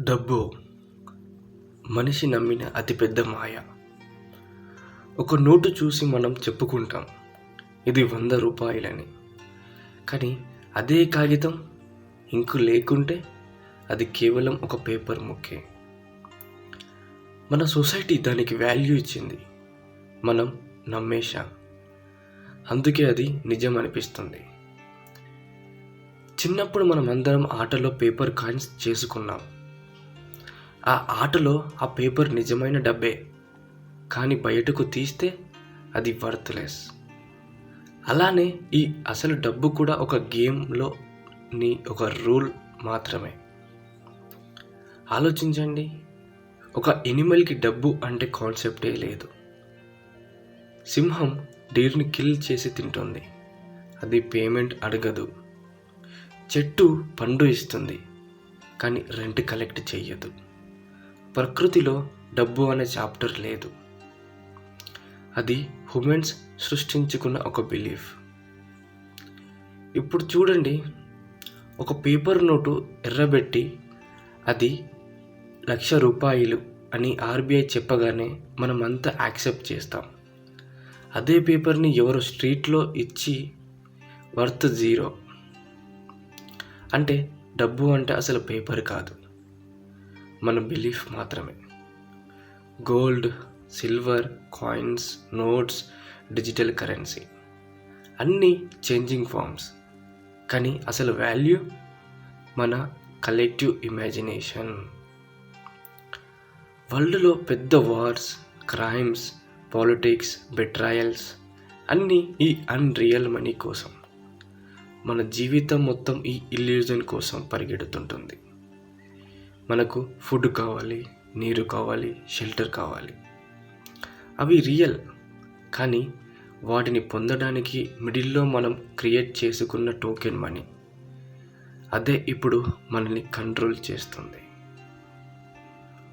డబ్బు. మనిషి నమ్మిన అతిపెద్ద మాయ. ఒక నోటు చూసి మనం చెప్పుకుంటాం ఇది వంద రూపాయలని. కానీ అదే కాగితం ఇంకు లేకుంటే అది కేవలం ఒక పేపర్ ముక్కే. మన సొసైటీ దానికి వాల్యూ ఇచ్చింది మనం నమ్మేశాం. అందుకే అది నిజం అనిపిస్తుంది చిన్నప్పుడు మనం అందరం ఆటలో పేపర్ కాయిన్స్ చేసుకున్నాం. ఆ ఆటలో ఆ పేపర్ నిజమైన డబ్బే. కానీ బయటకు తీస్తే అది వర్త్లెస్ అలానే ఈ అసలు డబ్బు కూడా ఒక గేమ్లో నీ ఒక రూల్ మాత్రమే. ఆలోచించండి ఒక ఎనిమల్కి డబ్బు అంటే కాన్సెప్టే లేదు. సింహం డీర్ని కిల్ చేసి తింటుంది. అది పేమెంట్ అడగదు. చెట్టు పండు ఇస్తుంది కానీ రెంట్ కలెక్ట్ చేయదు ప్రకృతిలో డబ్బు అనే చాప్టర్ లేదు. అది హ్యూమెన్స్ సృష్టించుకున్న ఒక బిలీఫ్. ఇప్పుడు చూడండి ఒక పేపర్ నోటు ఎర్రబెట్టి అది లక్ష రూపాయలు అని ఆర్బీఐ చెప్పగానే మనమంతా యాక్సెప్ట్ చేస్తాం. అదే పేపర్ని ఎవరో స్ట్రీట్లో ఇచ్చి వర్త్ జీరో. అంటే డబ్బు అంటే అసలు పేపర్ కాదు. మన బిలీఫ్ మాత్రమే. Gold silver coins notes digital currency అన్నీ చేంజింగ్ ఫామ్స్ కానీ అసలు వాల్యూ మన కలెక్టివ్ ఇమాజినేషన్ వరల్డ్లో పెద్ద వార్స్ క్రైమ్స్ పాలిటిక్స్ బెట్రాయల్స్ అన్నీ ఈ అన్రియల్ మనీ కోసం. మన జీవితం మొత్తం ఈ ఇల్యూజన్ కోసం పరిగెడుతుంటుంది. మనకు ఫుడ్ కావాలి నీరు కావాలి షెల్టర్ కావాలి. అవి రియల్. కానీ వాటిని పొందడానికి మిడిల్లో మనం క్రియేట్ చేసుకున్న టోకెన్ మనీ. అదే ఇప్పుడు మనల్ని కంట్రోల్ చేస్తుంది.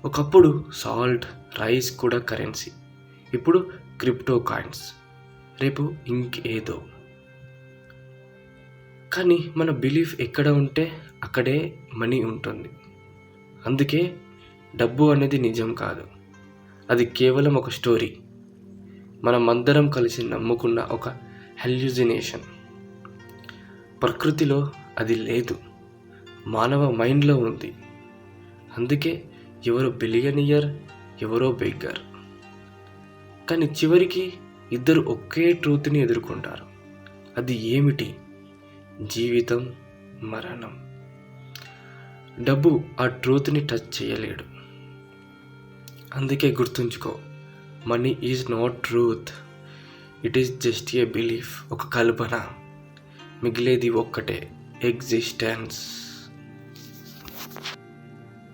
ఒకప్పుడు సాల్ట్ రైస్ కూడా కరెన్సీ. ఇప్పుడు క్రిప్టో కాయిన్స్. రేపు ఇంకేదో కానీ మన బిలీఫ్ ఎక్కడ ఉంటే అక్కడే మనీ ఉంటుంది. అందుకే డబ్బు అనేది నిజం కాదు. అది కేవలం ఒక స్టోరీ. మనమందరం కలిసి నమ్ముకున్న ఒక హెల్యూజినేషన్ ప్రకృతిలో అది లేదు. మానవ మైండ్లో ఉంది. అందుకే ఎవరు బిలియనియర్ ఎవరో బెగ్గర్ కానీ చివరికి ఇద్దరు ఒకే ట్రూత్ని ఎదుర్కొంటారు. అది ఏమిటి? జీవితం మరణం. డబ్బు ఆ ట్రూత్ని టచ్ చేయలేడు. అందుకే గుర్తుంచుకో money is not truth. It is just a belief ఒక కల్పన. మిగిలేది ఒక్కటే ఎగ్జిస్టెన్స్.